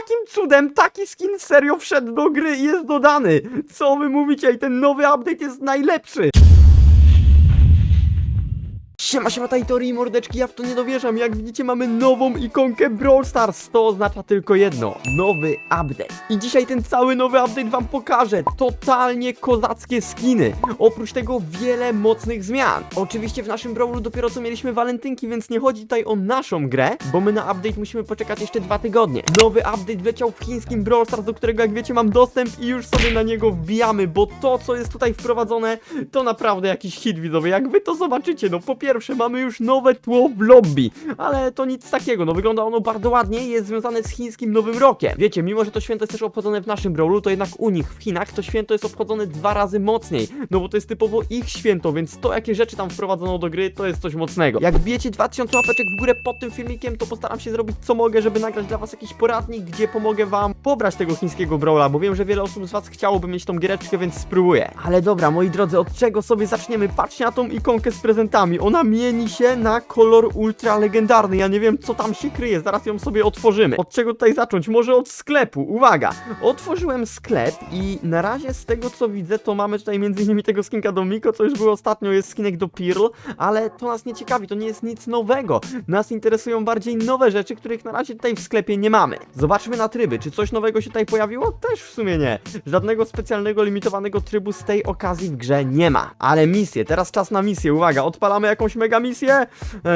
jakim cudem taki skin serio wszedł do gry i jest dodany? Co wy mówicie? I ten nowy update jest najlepszy! Siema, siema, Tajtori i mordeczki, ja w to nie dowierzam. Jak widzicie, mamy nową ikonkę Brawl Stars. To oznacza tylko jedno. Nowy update. I dzisiaj ten cały nowy update wam pokażę. Totalnie kozackie skiny. Oprócz tego wiele mocnych zmian. Oczywiście w naszym Brawlu dopiero co mieliśmy walentynki, więc nie chodzi tutaj o naszą grę, bo my na update musimy poczekać jeszcze dwa tygodnie. Nowy update wleciał w chińskim Brawl Stars, do którego jak wiecie mam dostęp i już sobie na niego wbijamy, bo to co jest tutaj wprowadzone to naprawdę jakiś hit widzowie. Jak wy to zobaczycie, no po pierwsze mamy już nowe tło w lobby, ale to nic takiego, no wygląda ono bardzo ładnie i jest związane z chińskim Nowym Rokiem. Wiecie, mimo że to święto jest też obchodzone w naszym brawlu, to jednak u nich w Chinach to święto jest obchodzone dwa razy mocniej, no bo to jest typowo ich święto, więc to jakie rzeczy tam wprowadzono do gry, to jest coś mocnego. Jak bijecie 2000 łapeczek w górę pod tym filmikiem, to postaram się zrobić co mogę, żeby nagrać dla was jakiś poradnik, gdzie pomogę wam pobrać tego chińskiego brawla, bo wiem, że wiele osób z was chciałoby mieć tą giereczkę, więc spróbuję. Ale dobra, moi drodzy, od czego sobie zaczniemy? Patrzcie na tą ikonkę z prezentami. Ona mieni się na kolor ultra legendarny. Ja nie wiem, co tam się kryje. Zaraz ją sobie otworzymy. Od czego tutaj zacząć? Może od sklepu. Uwaga! Otworzyłem sklep i na razie z tego, co widzę, to mamy tutaj między tego skinka do Miko, co już było ostatnio, jest skinek do Pearl, ale to nas nie ciekawi, to nie jest nic nowego. Nas interesują bardziej nowe rzeczy, których na razie tutaj w sklepie nie mamy. Zobaczmy na tryby. Czy coś nowego się tutaj pojawiło? Też w sumie nie. Żadnego specjalnego, limitowanego trybu z tej okazji w grze nie ma. Ale misje, teraz czas na misję. Uwaga, odpalamy jakąś mega misję.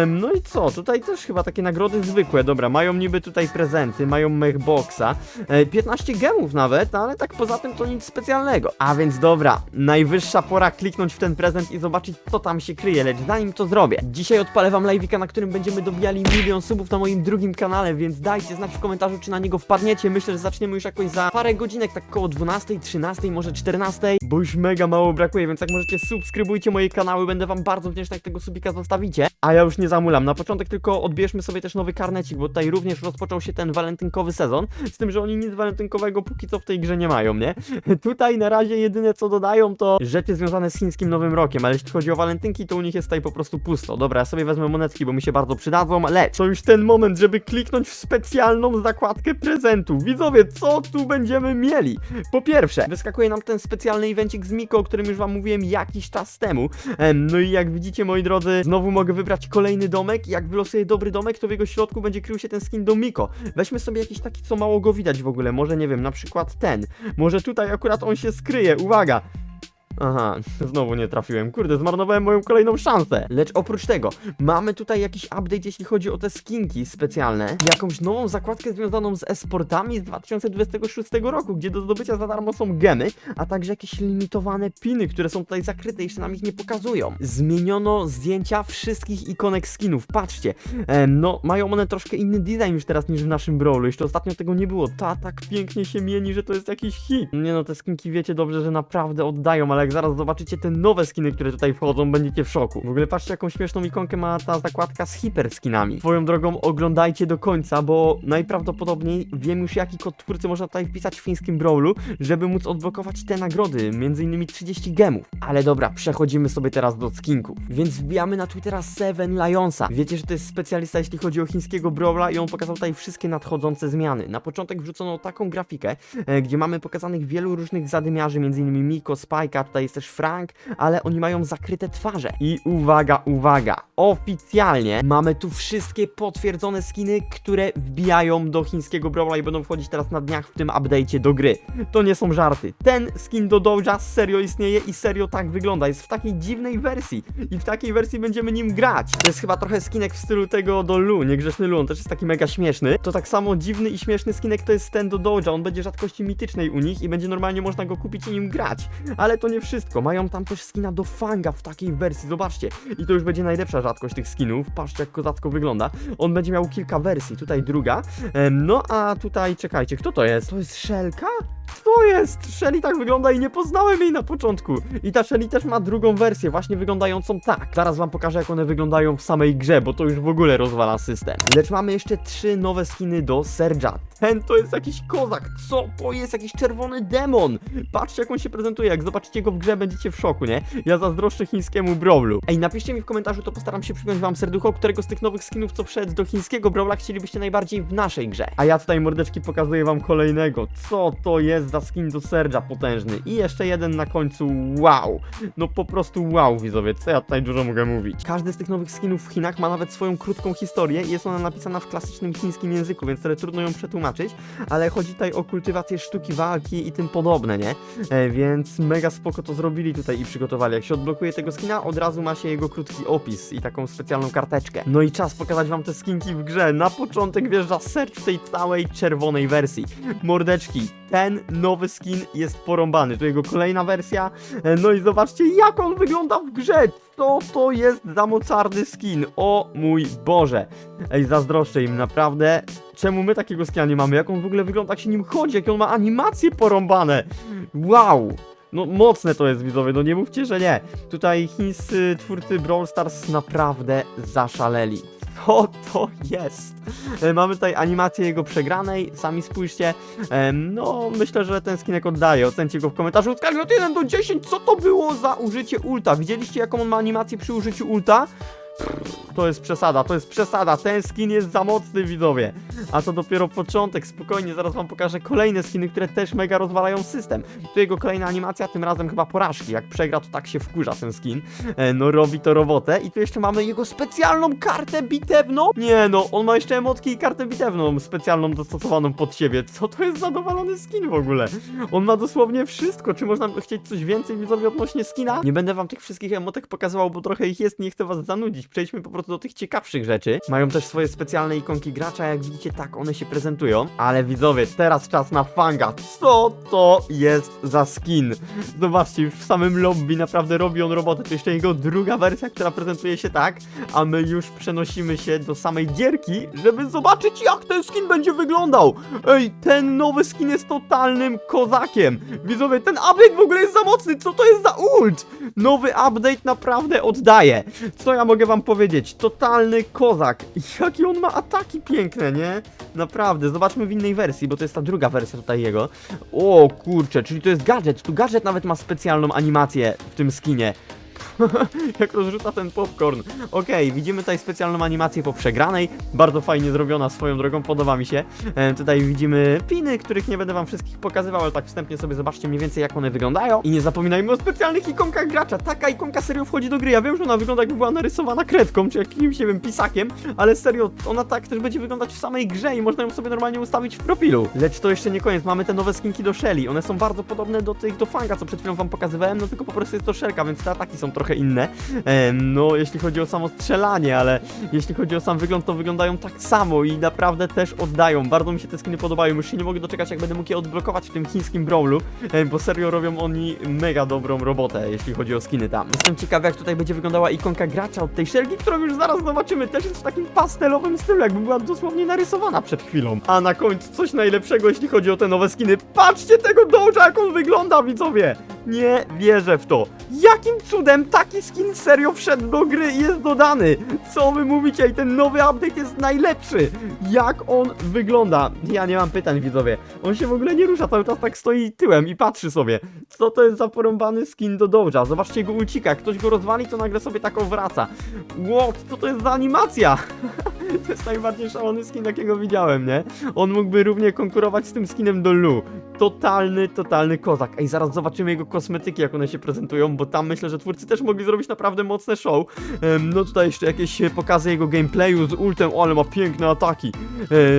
No i co? Tutaj też chyba takie nagrody zwykłe. Dobra, mają niby tutaj prezenty, mają mechboxa. E, 15 gemów nawet, ale tak poza tym to nic specjalnego. A więc dobra, najwyższa pora kliknąć w ten prezent i zobaczyć co tam się kryje, lecz zanim to zrobię. Dzisiaj odpalę wam live'ika, na którym będziemy dobijali milion subów na moim drugim kanale, więc dajcie znać w komentarzu, czy na niego wpadniecie. Myślę, że zaczniemy już jakoś za parę godzinek, tak koło 12, 13, może 14, bo już mega mało brakuje, więc jak możecie subskrybujcie moje kanały, będę wam bardzo wdzięczny, jak tego subika zostawicie. A ja już nie zamulam. Na początek tylko odbierzmy sobie też nowy karnecik, bo tutaj również rozpoczął się ten walentynkowy sezon, z tym, że oni nic walentynkowego póki co w tej grze nie mają, nie? Tutaj na razie jedyne co dodają to rzeczy związane z chińskim Nowym Rokiem, ale jeśli chodzi o walentynki, to u nich jest tutaj po prostu pusto. Dobra, ja sobie wezmę monetki, bo mi się bardzo przydadzą, lecz to już ten moment, żeby kliknąć w specjalną zakładkę prezentów. Widzowie, co tu będziemy mieli? Po pierwsze, wyskakuje nam ten specjalny evencik z Miko, o którym już wam mówiłem jakiś czas temu. Em, no i jak widzicie, moi drodzy, znowu mogę wybrać kolejny domek. Jak wylosuję dobry domek, to w jego środku będzie krył się ten skin do Miko. Weźmy sobie jakiś taki, co mało go widać w ogóle. Może nie wiem, na przykład ten. Może tutaj akurat on się skryje. Uwaga! Aha, znowu nie trafiłem. Kurde, zmarnowałem moją kolejną szansę. Lecz oprócz tego, mamy tutaj jakiś update, jeśli chodzi o te skinki specjalne. Jakąś nową zakładkę związaną z esportami z 2026 roku, gdzie do zdobycia za darmo są gemy, a także jakieś limitowane piny, które są tutaj zakryte, jeszcze nam ich nie pokazują. Zmieniono zdjęcia wszystkich ikonek skinów. Patrzcie, em, no mają one troszkę inny design już teraz niż w naszym brawlu. Jeszcze ostatnio tego nie było. Ta tak pięknie się mieni, że to jest jakiś hit. Nie no, te skinki wiecie dobrze, że naprawdę oddają, ale jak zaraz zobaczycie te nowe skiny, które tutaj wchodzą, będziecie w szoku. W ogóle patrzcie, jaką śmieszną ikonkę ma ta zakładka z hiperskinami. Swoją drogą oglądajcie do końca, bo najprawdopodobniej wiem już jaki kod twórcy można tutaj wpisać w fińskim brawlu, żeby móc odblokować te nagrody, innymi 30 gemów. Ale dobra, przechodzimy sobie teraz do skinków. Więc wbijamy na Twittera Seven Lionsa. Wiecie, że to jest specjalista, jeśli chodzi o chińskiego brawla i on pokazał tutaj wszystkie nadchodzące zmiany. Na początek wrzucono taką grafikę, e, gdzie mamy pokazanych wielu różnych zadymiarzy, innymi Miko, Spike'a, tutaj jest też Frank, ale oni mają zakryte twarze. I uwaga, uwaga, oficjalnie mamy tu wszystkie potwierdzone skiny, które wbijają do chińskiego brawla i będą wchodzić teraz na dniach w tym update'cie do gry. To nie są żarty. Ten skin do Doja serio istnieje i serio tak wygląda. Jest w takiej dziwnej wersji i w takiej wersji będziemy nim grać. To jest chyba trochę skinek w stylu tego do Lu, niegrzeczny Lu, on też jest taki mega śmieszny. To tak samo dziwny i śmieszny skinek to jest ten do Doja, on będzie rzadkości mitycznej u nich i będzie normalnie można go kupić i nim grać. Ale to nie wszystko, mają tam też skina do Fanga w takiej wersji, zobaczcie. I to już będzie najlepsza rzadkość tych skinów, patrzcie jak kozacko wygląda. On będzie miał kilka wersji, tutaj druga. No a tutaj, czekajcie, kto to jest? To jest Szelka? Co jest? Shelly tak wygląda i nie poznałem jej na początku. I ta Shelly też ma drugą wersję, właśnie wyglądającą tak. Zaraz wam pokażę, jak one wyglądają w samej grze, bo to już w ogóle rozwala system. Lecz mamy jeszcze trzy nowe skiny do Serge'a. Ten to jest jakiś kozak. Co to jest? Jakiś czerwony demon. Patrzcie, jak on się prezentuje. Jak zobaczycie go w grze, będziecie w szoku, nie? Ja zazdroszczę chińskiemu Brawlu. Ej, napiszcie mi w komentarzu, to postaram się przypiąć wam serducho, którego z tych nowych skinów, co wszedł do chińskiego Brawla, chcielibyście najbardziej w naszej grze. A ja tutaj, mordeczki, pokazuję wam kolejnego. Co to jest za skin do Serge'a potężny? I jeszcze jeden na końcu. Wow. No po prostu wow, widzowie. Co ja tutaj dużo mogę mówić? Każdy z tych nowych skinów w Chinach ma nawet swoją krótką historię i jest ona napisana w klasycznym chińskim języku, więc wtedy trudno ją przetłumaczyć, ale chodzi tutaj o kultywację sztuki walki i tym podobne, nie? E, więc mega spoko to zrobili tutaj i przygotowali. Jak się odblokuje tego skina, od razu ma się jego krótki opis i taką specjalną karteczkę. No i czas pokazać wam te skinki w grze. Na początek wjeżdża search w tej całej czerwonej wersji. Mordeczki, ten nowy skin jest porąbany. To jego kolejna wersja. E, No i zobaczcie, jak on wygląda w grze. Co to jest za mocarny skin? O mój Boże. Ej, zazdroszczę im, naprawdę. Czemu my takiego skina nie mamy? Jak on w ogóle wygląda, jak się nim chodzi, jak on ma animacje porąbane. Wow. No mocne to jest widzowie, no nie mówcie, że nie. Tutaj chińscy twórcy Brawl Stars naprawdę zaszaleli. Co to jest? E, Mamy tutaj animację jego przegranej, sami spójrzcie. No, myślę, że ten skinek oddaje. Ocencie go w komentarzu. W skali od 1 do 10, co to było za użycie ulta? Widzieliście, jaką on ma animację przy użyciu ulta? To jest przesada, to jest przesada. Ten skin jest za mocny, widzowie. A to dopiero początek, spokojnie, zaraz wam pokażę kolejne skiny, które też mega rozwalają system. Tu jego kolejna animacja, tym razem chyba porażki. Jak przegra, to tak się wkurza ten skin. E, no robi to robotę. I tu jeszcze mamy jego specjalną kartę bitewną. Nie no, on ma jeszcze emotki i kartę bitewną specjalną dostosowaną pod siebie. Co to jest zadowolony skin w ogóle? On ma dosłownie wszystko. Czy można chcieć coś więcej widzowie odnośnie skina? Nie będę wam tych wszystkich emotek pokazywał, bo trochę ich jest, nie chcę was zanudzić. Przejdźmy po prostu do tych ciekawszych rzeczy. Mają też swoje specjalne ikonki gracza, jak widzicie, tak one się prezentują. Ale widzowie, teraz czas na fanga. Co to jest za skin? Zobaczcie, już w samym lobby naprawdę robi on robotę. To jeszcze jego druga wersja, która prezentuje się tak, a my już przenosimy się do samej gierki, żeby zobaczyć, jak ten skin będzie wyglądał. Ej, ten nowy skin jest totalnym kozakiem. Widzowie, ten update w ogóle jest za mocny. Co to jest za ult? Nowy update naprawdę oddaje. Co ja mogę wam powiedzieć? Totalny kozak. Jakie on ma ataki piękne, nie? Naprawdę, zobaczmy w innej wersji, bo to jest ta druga wersja tutaj jego. O kurczę, czyli to jest gadżet. Tu gadżet nawet ma specjalną animację w tym skinie. Jak rozrzuca ten popcorn. Okej, widzimy tutaj specjalną animację po przegranej. Bardzo fajnie zrobiona swoją drogą, podoba mi się. E, tutaj widzimy piny, których nie będę wam wszystkich pokazywał, ale tak wstępnie sobie zobaczcie mniej więcej jak one wyglądają. I nie zapominajmy o specjalnych ikonkach gracza. Taka ikonka serio wchodzi do gry. Ja wiem, że ona wygląda jakby była narysowana kredką, czy jakimś, nie wiem, pisakiem, ale serio, ona tak też będzie wyglądać w samej grze i można ją sobie normalnie ustawić w profilu. Lecz to jeszcze nie koniec, mamy te nowe skinki do Shelly. One są bardzo podobne do tych do Fanga, co przed chwilą wam pokazywałem, no tylko po prostu jest to szelka, więc te ataki są trochę inne. Em, no, jeśli chodzi o samo strzelanie, ale jeśli chodzi o sam wygląd, to wyglądają tak samo i naprawdę też oddają. Bardzo mi się te skiny podobają. Już się nie mogę doczekać, jak będę mógł je odblokować w tym chińskim brawlu, bo serio robią oni mega dobrą robotę, jeśli chodzi o skiny tam. Jestem ciekawy, jak tutaj będzie wyglądała ikonka gracza od tej szelki, którą już zaraz zobaczymy. Też jest w takim pastelowym stylu, jakby była dosłownie narysowana przed chwilą. A na końcu coś najlepszego, jeśli chodzi o te nowe skiny. Patrzcie tego Doja, jak on wygląda, widzowie! Nie wierzę w to. Jakim cudem taki skin serio wszedł do gry i jest dodany? Co wy mówicie? I ten nowy update jest najlepszy. Jak on wygląda? Ja nie mam pytań, widzowie. On się w ogóle nie rusza, cały czas tak stoi tyłem i patrzy sobie. Co to jest za porąbany skin do Doja? Zobaczcie jego ulcika. Jak ktoś go rozwali, to nagle sobie taką wraca. What? Co to jest za animacja? To jest najbardziej szalony skin, jakiego widziałem, nie? On mógłby równie konkurować z tym skinem do Lu. Totalny, totalny kozak. Ej, zaraz zobaczymy jego kosmetyki, jak one się prezentują, bo tam myślę, że twórcy też mogli zrobić naprawdę mocne show. Em, no tutaj jeszcze jakieś pokazy jego gameplayu z ultem, o, ale ma piękne ataki.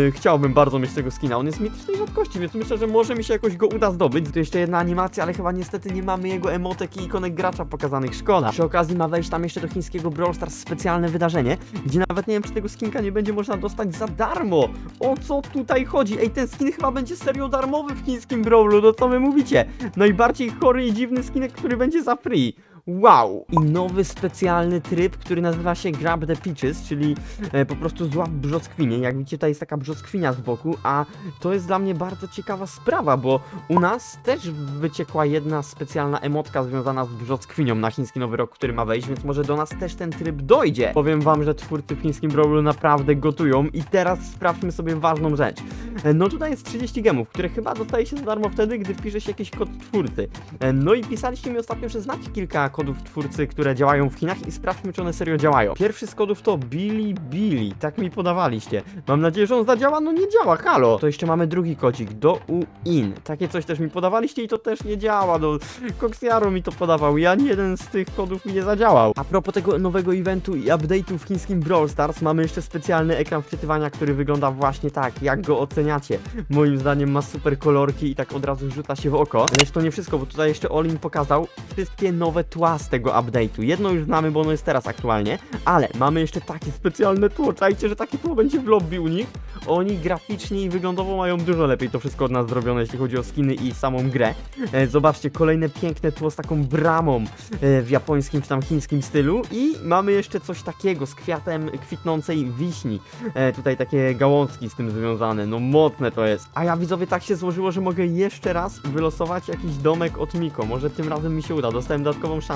E, chciałbym bardzo mieć tego skina. On jest mitycznej rzadkości, więc myślę, że może mi się jakoś go uda zdobyć. Tu jeszcze jedna animacja, ale chyba niestety nie mamy jego emotek i ikonek gracza pokazanych. Szkoda. Przy okazji ma wejść tam jeszcze do chińskiego Brawl Stars specjalne wydarzenie, gdzie nawet nie wiem, czy tego skinka nie będzie można dostać za darmo. O co tutaj chodzi? Ej, ten skin chyba będzie serio darmowy w chińskim Brawlu, no co wy mówicie? Najbardziej chory i dziwny skinek, który będzie za free. Wow! I nowy specjalny tryb, który nazywa się Grab the Peaches, czyli e, po prostu złap brzoskwinie. Jak widzicie, tutaj jest taka brzoskwinia z boku, a to jest dla mnie bardzo ciekawa sprawa, bo u nas też wyciekła jedna specjalna emotka związana z brzoskwinią na chiński nowy rok, który ma wejść, więc może do nas też ten tryb dojdzie. Powiem wam, że twórcy w chińskim Brawlu naprawdę gotują i teraz sprawdźmy sobie ważną rzecz. E, No tutaj jest 30 gemów, które chyba dostaje się za darmo wtedy, gdy wpisze się jakiś kod twórcy. E, No i pisaliście mi ostatnio, że znacie kilka kodów twórcy, które działają w Chinach i sprawdźmy, czy one serio działają. Pierwszy z kodów to Billy Billy, tak mi podawaliście. Mam nadzieję, że on zadziała, no nie działa, halo. To jeszcze mamy drugi kodzik, do in. Takie coś też mi podawaliście i to też nie działa, no Coxiaro mi to podawał, ja jeden z tych kodów mi nie zadziałał. A propos tego nowego eventu i update'u w chińskim Brawl Stars, mamy jeszcze specjalny ekran wczytywania, który wygląda właśnie tak, jak go oceniacie. Moim zdaniem ma super kolorki i tak od razu rzuca się w oko. Lecz to nie wszystko, bo tutaj jeszcze Olin pokazał wszystkie nowe tła z tego update'u. Jedno już znamy, bo ono jest teraz aktualnie, ale mamy jeszcze takie specjalne tło. Czajcie, że takie tło będzie w lobby u nich. Oni graficznie i wyglądowo mają dużo lepiej to wszystko od nas zrobione, jeśli chodzi o skiny i samą grę. E, zobaczcie, kolejne piękne tło z taką bramą e, w japońskim czy tam chińskim stylu i mamy jeszcze coś takiego z kwiatem kwitnącej wiśni. E, tutaj takie gałązki z tym związane, no mocne to jest. A ja widzowie tak się złożyło, że mogę jeszcze raz wylosować jakiś domek od Miko. Może tym razem mi się uda, dostałem dodatkową szansę,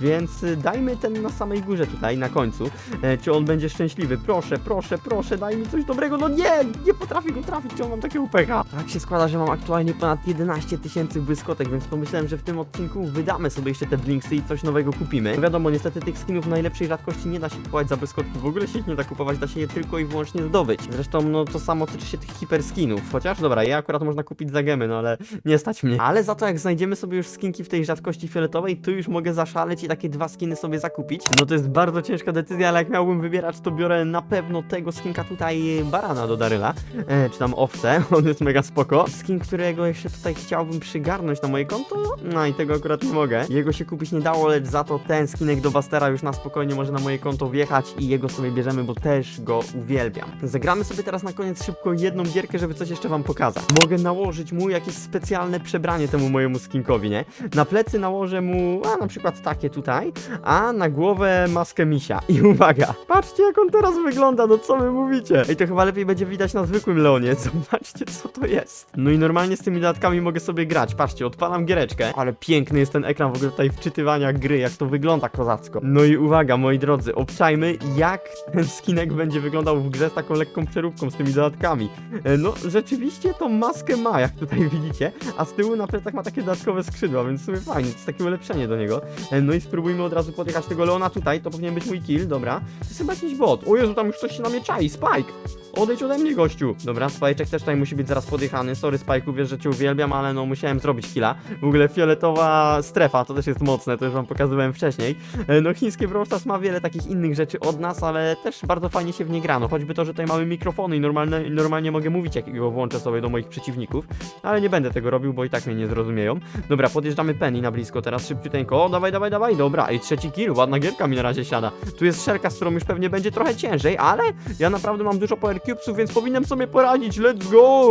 więc y, dajmy ten na samej górze tutaj, na końcu. E, czy on będzie szczęśliwy? Proszę, proszę, proszę, daj mi coś dobrego. No nie, nie potrafię go trafić, czy on mam takiego pecha. Tak się składa, że mam aktualnie ponad 11 tysięcy błyskotek, więc pomyślałem, że w tym odcinku wydamy sobie jeszcze te blinksy i coś nowego kupimy. No wiadomo, niestety tych skinów najlepszej rzadkości nie da się kupować za błyskotki, w ogóle się ich nie da kupować, da się je tylko i wyłącznie zdobyć. Zresztą, no to samo tyczy się tych hiperskinów, chociaż dobra, je akurat można kupić za gemy, no ale nie stać mnie. Ale za to jak znajdziemy sobie już skinki w tej rzadkości fioletowej, to już mogę zaszaleć i takie dwa skiny sobie zakupić. No to jest bardzo ciężka decyzja, ale jak miałbym wybierać, to biorę na pewno tego skinka tutaj barana do Daryla, e, czy tam owce, on jest mega spoko. Skin, którego jeszcze tutaj chciałbym przygarnąć na moje konto, no i tego akurat nie mogę. Jego się kupić nie dało, lecz za to ten skinek do Bastera już na spokojnie może na moje konto wjechać i jego sobie bierzemy, bo też go uwielbiam. Zagramy sobie teraz na koniec szybko jedną gierkę, żeby coś jeszcze wam pokazać. Mogę nałożyć mu jakieś specjalne przebranie temu mojemu skinkowi, nie? Na plecy nałożę mu, a na przykład takie tutaj, a na głowę maskę misia. I uwaga, patrzcie jak on teraz wygląda, no co wy mówicie? Ej, to chyba lepiej będzie widać na zwykłym Leonie, zobaczcie co to jest. No i normalnie z tymi dodatkami mogę sobie grać, patrzcie, odpalam giereczkę, ale piękny jest ten ekran w ogóle tutaj wczytywania gry, jak to wygląda kozacko. No i uwaga, moi drodzy, obczajmy jak ten skinek będzie wyglądał w grze z taką lekką przeróbką, z tymi dodatkami. E, No, rzeczywiście tą maskę ma, jak tutaj widzicie, a z tyłu na plecach ma takie dodatkowe skrzydła, więc w sumie fajnie, to jest takie ulepszenie do niego. No i spróbujmy od razu podjechać tego Leona tutaj, to powinien być mój kill, dobra. To jest chyba jakiś bot. O Jezu, tam już coś się na mnie czai, Spike! Odejdź ode mnie, gościu. Dobra, Spajczek też tutaj musi być zaraz podjechany. Sorry, Spajku, wiesz, że cię uwielbiam, ale no musiałem zrobić killa. W ogóle fioletowa strefa, to też jest mocne, to już wam pokazywałem wcześniej. E, No chińskie Brawl Stars ma wiele takich innych rzeczy od nas, ale też bardzo fajnie się w nie gra. No choćby to, że tutaj mamy mikrofony i normalne, normalnie mogę mówić, jak go włączę sobie do moich przeciwników. Ale nie będę tego robił, bo i tak mnie nie zrozumieją. Dobra, podjeżdżamy Penny na blisko teraz szybciuteńko. Dawaj, dawaj, dawaj, dobra. I trzeci kill, ładna gierka mi na razie siada. Tu jest szelka, z którą już pewnie będzie trochę ciężej, ale ja naprawdę mam dużo power cubesów, więc powinienem sobie poradzić. Let's go!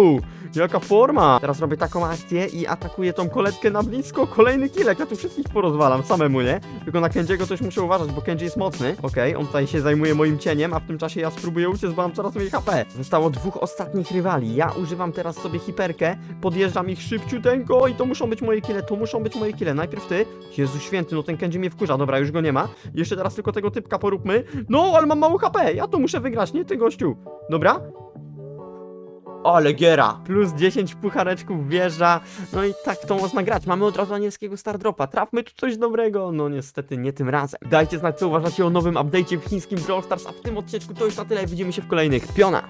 Jaka forma! Teraz robię taką akcję i atakuję tą koletkę na blisko. Kolejny killek, ja tu wszystkich porozwalam samemu, nie? Tylko na Kenjiego też muszę uważać, bo Kenji jest mocny. Okej, on tutaj się zajmuje moim cieniem, a w tym czasie ja spróbuję uciec, bo mam coraz mniej HP. Zostało dwóch ostatnich rywali. Ja używam teraz sobie hiperkę, podjeżdżam ich szybciuteńko i to muszą być moje kile, to muszą być moje kile. Najpierw ty. Jezu święty, no ten Kenji mnie wkurza. Dobra, już go nie ma. Jeszcze teraz tylko tego typka poróbmy. No, ale mam mało HP. Ja to muszę wygrać, nie ty gościu. Dobra? Ale giera! Plus 10 puchareczków wjeżdża. No i tak to można grać. Mamy od razu anielskiego Stardropa. Trafmy tu coś dobrego. No niestety nie tym razem. Dajcie znać, co uważacie o nowym update'cie w chińskim Brawl Stars, a w tym odcineczku to już na tyle. Widzimy się w kolejnych. Piona!